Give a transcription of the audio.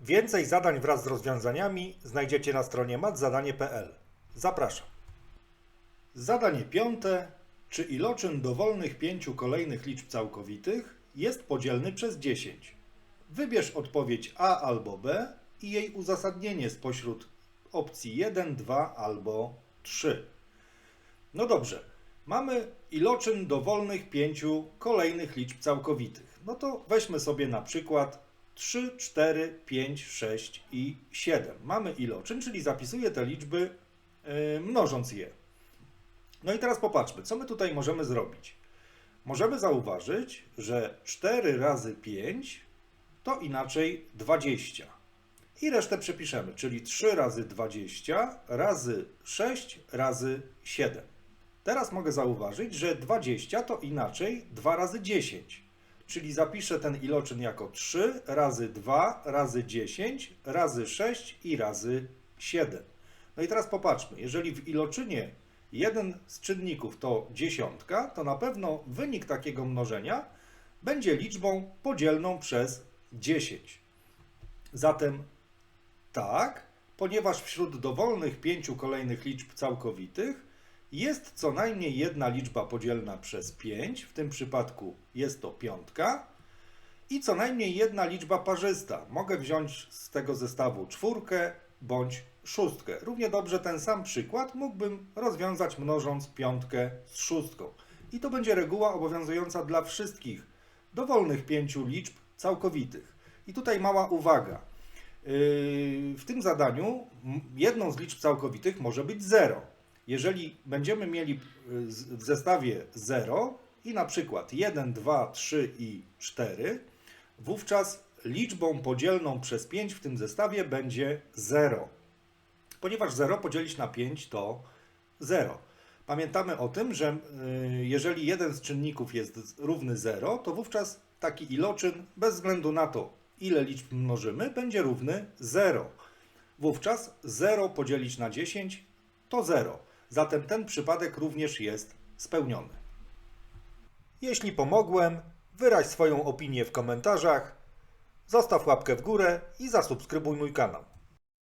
Więcej zadań wraz z rozwiązaniami znajdziecie na stronie matzadanie.pl. Zapraszam. Zadanie piąte. Czy iloczyn dowolnych pięciu kolejnych liczb całkowitych jest podzielny przez 10? Wybierz odpowiedź A albo B i jej uzasadnienie spośród opcji 1, 2 albo 3. No dobrze, mamy iloczyn dowolnych pięciu kolejnych liczb całkowitych. No to weźmy sobie na przykład 3, 4, 5, 6 i 7. Mamy iloczyn, czyli zapisuję te liczby yy, mnożąc je. No i teraz popatrzmy, co my tutaj możemy zrobić. Możemy zauważyć, że 4 razy 5 to inaczej 20. I resztę przepiszemy, czyli 3 razy 20 razy 6 razy 7. Teraz mogę zauważyć, że 20 to inaczej 2 razy 10. Czyli zapiszę ten iloczyn jako 3 razy 2 razy 10 razy 6 i razy 7. No i teraz popatrzmy, jeżeli w iloczynie jeden z czynników to dziesiątka, to na pewno wynik takiego mnożenia będzie liczbą podzielną przez 10. Zatem tak, ponieważ wśród dowolnych pięciu kolejnych liczb całkowitych jest co najmniej jedna liczba podzielna przez 5, w tym przypadku jest to piątka, i co najmniej jedna liczba parzysta. Mogę wziąć z tego zestawu czwórkę bądź szóstkę. Równie dobrze ten sam przykład mógłbym rozwiązać mnożąc piątkę z szóstką. I to będzie reguła obowiązująca dla wszystkich dowolnych pięciu liczb całkowitych. I tutaj mała uwaga. Yy, W tym zadaniu jedną z liczb całkowitych może być 0. Jeżeli będziemy mieli y, w zestawie 0 i na przykład 1, 2, 3 i 4, wówczas liczbą podzielną przez 5 w tym zestawie będzie 0. Ponieważ 0 podzielić na 5 to 0. Pamiętamy o tym, że y, jeżeli jeden z czynników jest równy 0, to wówczas taki iloczyn, bez względu na to, ile liczb mnożymy, będzie równy 0. Wówczas 0 podzielić na 10 to 0. Zatem ten przypadek również jest spełniony. Jeśli pomogłem, wyraź swoją opinię w komentarzach, zostaw łapkę w górę i zasubskrybuj mój kanał.